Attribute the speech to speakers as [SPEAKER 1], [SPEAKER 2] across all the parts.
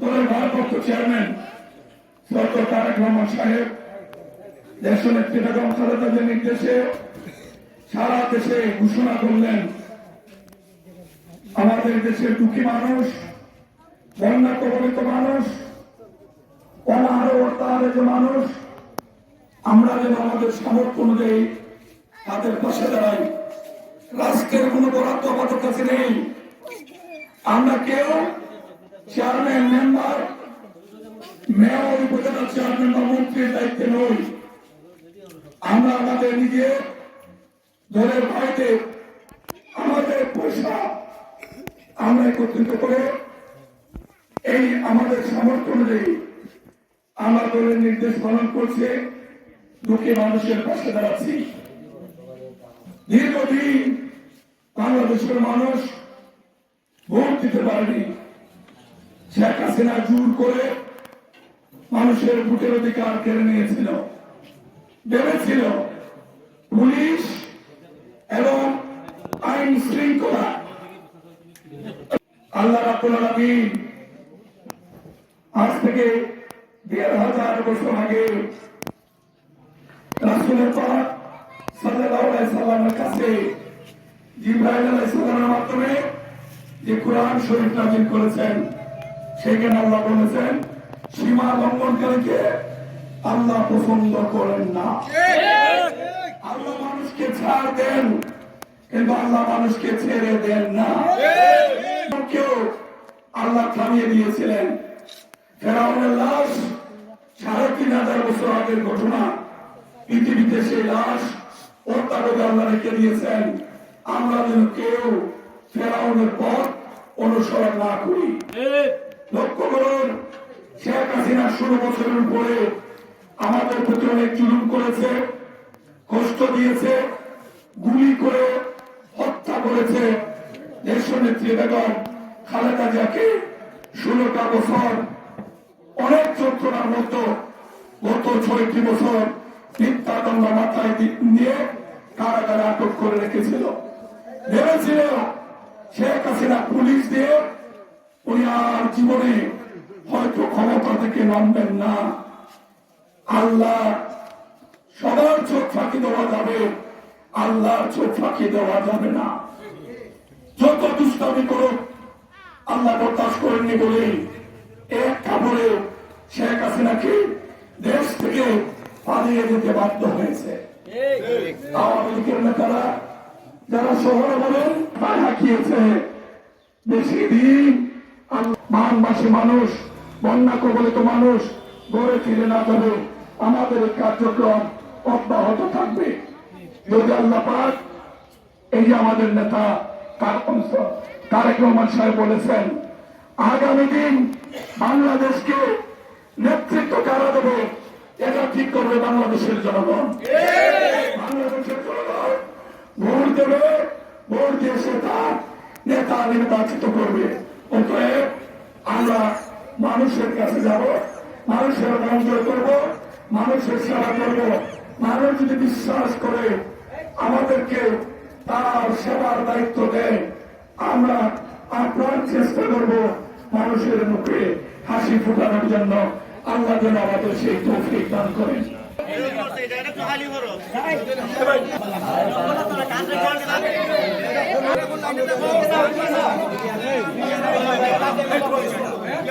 [SPEAKER 1] দলের ভারপ্রাপ্ত চেয়ারম্যান সরকার তারেক রহমান সাহেব দেশ নেত্রী বেগম খালেদাদের নির্দেশে সারা দেশে ঘোষণা করলেন, আমাদের দেশের দুঃখী মানুষ, বন্যা কবলিত মানুষ অনাহার যে মানুষ, আমরা যেন আমাদের সামর্থ্য অনুযায়ী তাদের পাশে দাঁড়াই। রাষ্ট্রের কোন বরাদ্দ আমাদের কাছে নেই। আমরা কেউ চেয়ারম্যান মেম্বার মেয়র উপজেলা চেয়ারম্যান বা মন্ত্রীর দায়িত্বে নই। আমরা আমাদের নিজের দলের ভাইদের আমাদের পয়সা আমরা একত্রিত করে এই আমাদের সামর্থ্য অনুযায়ী আমরা দলের নির্দেশ পালন করছে দুঃখী মানুষের পাশে দাঁড়াচ্ছি। দীর্ঘদিন বাংলাদেশের মানুষ ভোট দিতে পারেনি। শেখ হাসিনা জোর করে মানুষের ভোটের অধিকার কেড়ে নিয়েছিল। ভেবেছিল পুলিশ এবং আইন শৃঙ্খলা। আল্লাহ রাবুল আলমিন আজ থেকে দেড় হাজার বছর আগে রাসুলের পাক সাল্লামের কাছে জিব্রাইল আলাইহিস সালামের মাধ্যমে যে কোরআন শরীফ নাযিল করেছেন সেখানে আল্লাহ বলেছেন, সীমা লঙ্ঘনকারীকে আল্লাহ পছন্দ করেন না। আল্লাহ মানুষকে ছাড় দেন, কিন্তু আল্লাহ মানুষকে ছেড়ে দেন না। কেউ আল্লাহ থামিয়ে দিয়েছিলেন। ফেরাউনের লাশ সাড়ে তিন হাজার বছর আগের ঘটনা, পৃথিবীতে সেই লাশ অত্যাগত আল্লাহ রেখে দিয়েছেন। আমরা যেন কেউ ফেরাউনের পথ অনুসরণ না করি। লক্ষ্য করুন, শেখ হাসিনা ষোলো বছরের উপরে আমাদের প্রতি অনেক জুলুম করেছে, কষ্ট দিয়েছে, গুলি করে হত্যা করেছে। দেশ নেত্রী বেগম খালেদা জিয়াকে ষোলোটা বছর অনেক যন্ত্রণার মতো গত ছয়টি বছর মিথ্যাদণ্ড মাথায় নিয়ে কারাগারে আটক করে রেখেছিল। ভেবেছিল শেখ হাসিনা পুলিশ দিয়ে জীবনে হয়তো ক্ষমতা থেকে নামবেন না। আল্লাহ সবার চোখ ফাঁকি দেওয়া যাবে, আল্লাহর চোখ ফাঁকি দেওয়া যাবে না। যত দুষ্টামি করুক, আল্লাহ বরদাস করেননি বলেই এক কাপড়ে শেখ হাসিনাকে দেশ থেকে পালিয়ে যেতে বাধ্য হয়েছে। আওয়ামী লীগের নেতারা যারা শহরে বলেন হাঁকিয়েছে, বেশি দিন মানবাসী মানুষ, বন্যা কবলিত মানুষ গড়ে ফিরে না যাবে আমাদের এই কার্যক্রম অব্যাহত থাকবে। যদি আল্লাহ পাক এই যে আমাদের নেতা তারেক রহমান সাহেব বলেছেন, আগামী দিন বাংলাদেশকে নেতৃত্ব কারা দেবে এটা ঠিক করবে বাংলাদেশের জনগণ। বাংলাদেশের জনগণ ভোট দেবে, ভোট দিয়ে সে তার নেতা নির্বাচিত করবে। মানুষের কাছে যাব, মানুষের মঞ্জল করব, মানুষের সেবা করব। মানুষ যদি বিশ্বাস করে, আমাদেরকে তার সেবার দায়িত্ব দেয়। আমরা আপনার চেষ্টা করব মানুষের মুখে হাসি ফুটানোর জন্য। আল্লাহ যেন আমাদের সেই তৌফিক দান করেন। ভাই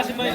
[SPEAKER 1] আসিফ ভাই